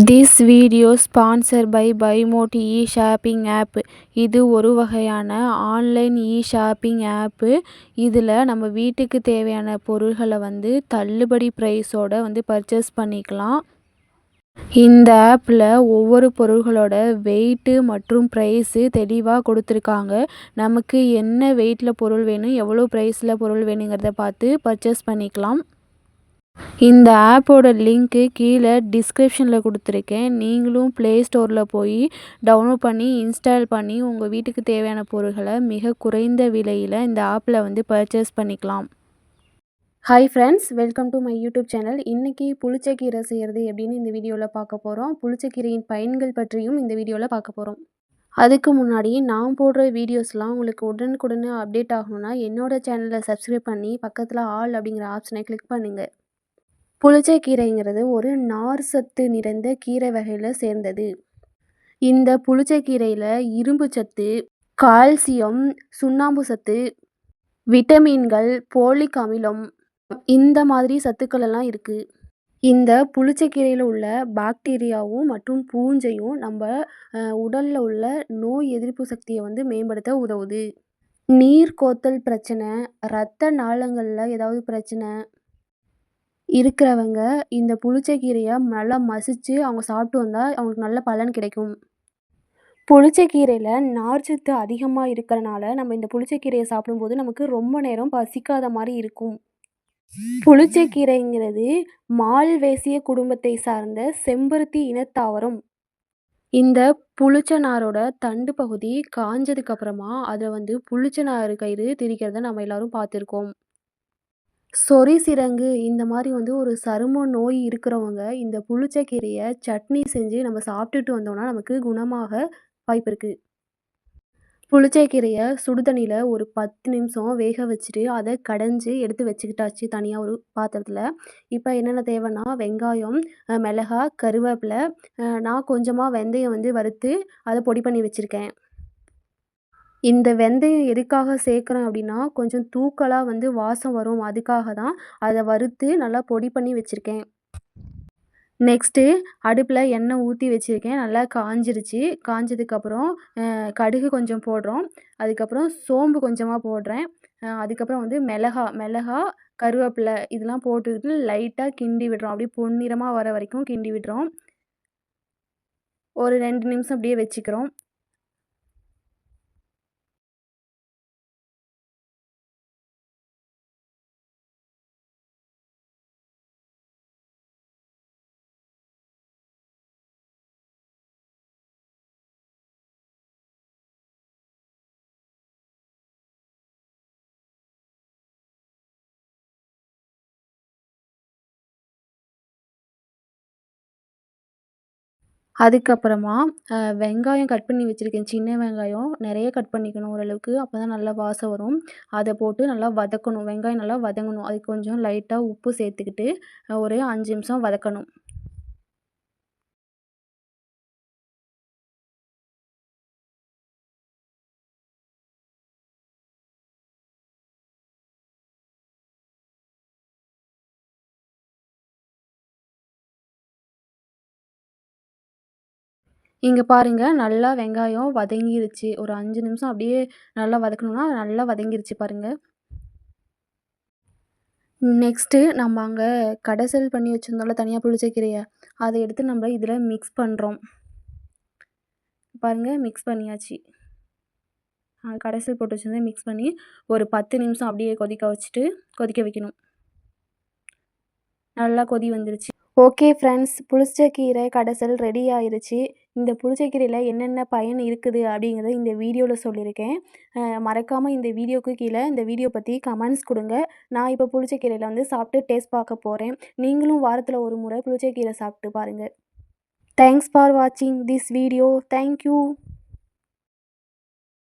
This video sponsor by பைமோட் e shopping app இது ஒரு வகையான ஆன்லைன் இ ஷாப்பிங் ஆப்பு இதில் நம்ம வீட்டுக்கு தேவையான பொருள்களை வந்து தள்ளுபடி ப்ரைஸோட வந்து பர்ச்சேஸ் பண்ணிக்கலாம். இந்த ஆப்பில் ஒவ்வொரு பொருள்களோட வெயிட்டு மற்றும் ப்ரைஸு தெளிவாக கொடுத்துருக்காங்க. நமக்கு என்ன வெயிட்டில் பொருள் வேணும் எவ்வளோ ப்ரைஸில் பொருள் வேணுங்கிறத பார்த்து பர்ச்சேஸ் பண்ணிக்கலாம். இந்த ஆப்போட லிங்க்கு கீழே டிஸ்கிரிப்ஷனில் கொடுத்துருக்கேன். நீங்களும் ப்ளே ஸ்டோரில் போய் டவுன்லோட் பண்ணி இன்ஸ்டால் பண்ணி உங்கள் வீட்டுக்கு தேவையான பொருட்களை மிக குறைந்த விலையில் இந்த ஆப்பில் வந்து பர்ச்சேஸ் பண்ணிக்கலாம். Hi friends welcome to my YouTube channel இன்றைக்கி புளிச்சக்கீரை செய்கிறது எப்படின்னு இந்த வீடியோவில் பார்க்க போகிறோம் புளிச்சக்கீரையின் பயன்கள் பற்றியும் இந்த வீடியோவில் பார்க்க போகிறோம் அதுக்கு முன்னாடி நான் போடுற வீடியோஸ்லாம் உங்களுக்கு உடனுக்குடனே அப்டேட் ஆகணும்னா என்னோடய சேனலை சப்ஸ்கிரைப் பண்ணி பக்கத்தில் ஆல் அப்படிங்கிற ஆப்ஷனை கிளிக் பண்ணுங்கள் புளிச்சக்கீரைங்கிறது ஒரு நார் சத்து நிறைந்த கீரை வகையில் சேர்ந்தது. இந்த புளிச்சக்கீரையில் இரும்பு சத்து கால்சியம் சுண்ணாம்பு சத்து விட்டமின்கள் போலிக் அமிலம் இந்த மாதிரி சத்துக்கள் எல்லாம் இருக்குது இந்த புளிச்சக்கீரையில் உள்ள பாக்டீரியாவும் மற்றும் பூஞ்சையும் நம்ம உடலில் உள்ள நோய் எதிர்ப்பு சக்தியை வந்து மேம்படுத்த உதவுது. நீர் கோத்தல் பிரச்சனை இரத்த நாளங்களில் ஏதாவது பிரச்சனை இருக்கிறவங்க இந்த புளிச்சக்கீரையை நல்லா மசித்து அவங்க சாப்பிட்டு வந்தால் அவங்களுக்கு நல்ல பலன் கிடைக்கும். புளிச்சக்கீரையில் நார்ச்சத்து அதிகமாக இருக்கிறனால நம்ம இந்த புளிச்சக்கீரையை சாப்பிடும்போது நமக்கு ரொம்ப நேரம் பசிக்காத மாதிரி இருக்கும். புளிச்சக்கீரைங்கிறது மால்வேசிய குடும்பத்தை சார்ந்த செம்பருத்தி இனத்தாவரம். இந்த புளிச்ச நாரோட தண்டு பகுதி காஞ்சதுக்கப்புறமா அதில் வந்து புளிச்சநார் கயிறு திரிக்கிறத நம்ம எல்லாரும் பார்த்துருக்கோம். சொறி சிரங்கு இந்த மாதிரி வந்து ஒரு சரும நோய் இருக்கிறவங்க இந்த புளிச்சக்கீரையை சட்னி செஞ்சு நம்ம சாப்பிட்டுட்டு வந்தோம்னா நமக்கு குணமாக வாய்ப்பு இருக்குது புளிச்சக்கீரையை சுடுதண்ணியில் ஒரு பத்து நிமிஷம் வேக வச்சுட்டு அதை கடைஞ்சி எடுத்து வச்சுக்கிட்டாச்சு தனியாக ஒரு பாத்திரத்தில். இப்போ என்னென்ன தேவைன்னா வெங்காயம் மிளகா கருவேப்பிலை நான் கொஞ்சமாக வெந்தயம் வந்து வறுத்து அதை பொடி பண்ணி வச்சுருக்கேன். இந்த வெந்தயம் எதுக்காக சேர்க்குறேன் அப்படின்னா கொஞ்சம் தூக்கலாக வந்து வாசம் வரும். அதுக்காக தான் அதை வறுத்து நல்லா பொடி பண்ணி வச்சுருக்கேன். நெக்ஸ்ட்டு அடுப்பில் எண்ணெய் ஊற்றி வச்சுருக்கேன். நல்லா காஞ்சிருச்சு. காஞ்சதுக்கப்புறம் கடுகு கொஞ்சம் போடுறோம். அதுக்கப்புறம் சோம்பு கொஞ்சமாக போடுறேன். அதுக்கப்புறம் வந்து மிளகா மிளகா கருவேப்பிலை இதெல்லாம் போட்டுக்கிட்டு லைட்டாக கிண்டி விடுறோம். அப்படியே பொன்னிறமாக வர வரைக்கும் கிண்டி விடுறோம். ஒரு ரெண்டு நிமிஷம் அப்படியே வச்சுக்கிறோம். அதுக்கப்புறமா வெங்காயம் கட் பண்ணி வச்சுருக்கேன். சின்ன வெங்காயம் நிறைய கட் பண்ணிக்கணும் ஓரளவுக்கு. அப்போ தான் நல்லா வாசம் வரும். அதை போட்டு நல்லா வதக்கணும். வெங்காயம் நல்லா வதங்கணும். அதுக்கு கொஞ்சம் லைட்டாக உப்பு சேர்த்துக்கிட்டு ஒரு அஞ்சு நிமிஷம் வதக்கணும். இங்கே பாருங்கள் நல்லா வெங்காயம் வதங்கிருச்சு. ஒரு அஞ்சு நிமிஷம் அப்படியே நல்லா வதக்கணும்னா நல்லா வதங்கிருச்சு பாருங்கள் நெக்ஸ்ட்டு நம்ம அங்கே கடைசல் பண்ணி வச்சுருந்தோம்ல தனியாக புளிச்சக்கீரையை அதை எடுத்து நம்ம இதில் மிக்ஸ் பண்ணுறோம் பாருங்கள் மிக்ஸ் பண்ணியாச்சு. கடைசல் போட்டு வச்சுருந்தேன் மிக்ஸ் பண்ணி ஒரு பத்து நிமிஷம் அப்படியே கொதிக்க வச்சுட்டு கொதிக்க வைக்கணும். நல்லா கொதி வந்துருச்சு. ஓகே ஃப்ரெண்ட்ஸ் புளிச்ச கீரை கடைசல் ரெடி ஆயிருச்சு. இந்த புளிச்சக்கீரையில் என்னென்ன பயன் இருக்குது அப்படிங்கிறத இந்த வீடியோவில் சொல்லியிருக்கேன். மறக்காமல் இந்த வீடியோவுக்கு கீழே இந்த வீடியோ பற்றி கமெண்ட்ஸ் கொடுங்க. நான் இப்போ புளிச்சக்கீரையில் வந்து சாப்பிட்டு டேஸ்ட் பார்க்க போகிறேன் நீங்களும் வாரத்தில் ஒரு முறை புளிச்சக்கீரை சாப்பிட்டு பாருங்கள் தேங்க்ஸ் ஃபார் வாட்சிங் திஸ் வீடியோ தேங்க்யூ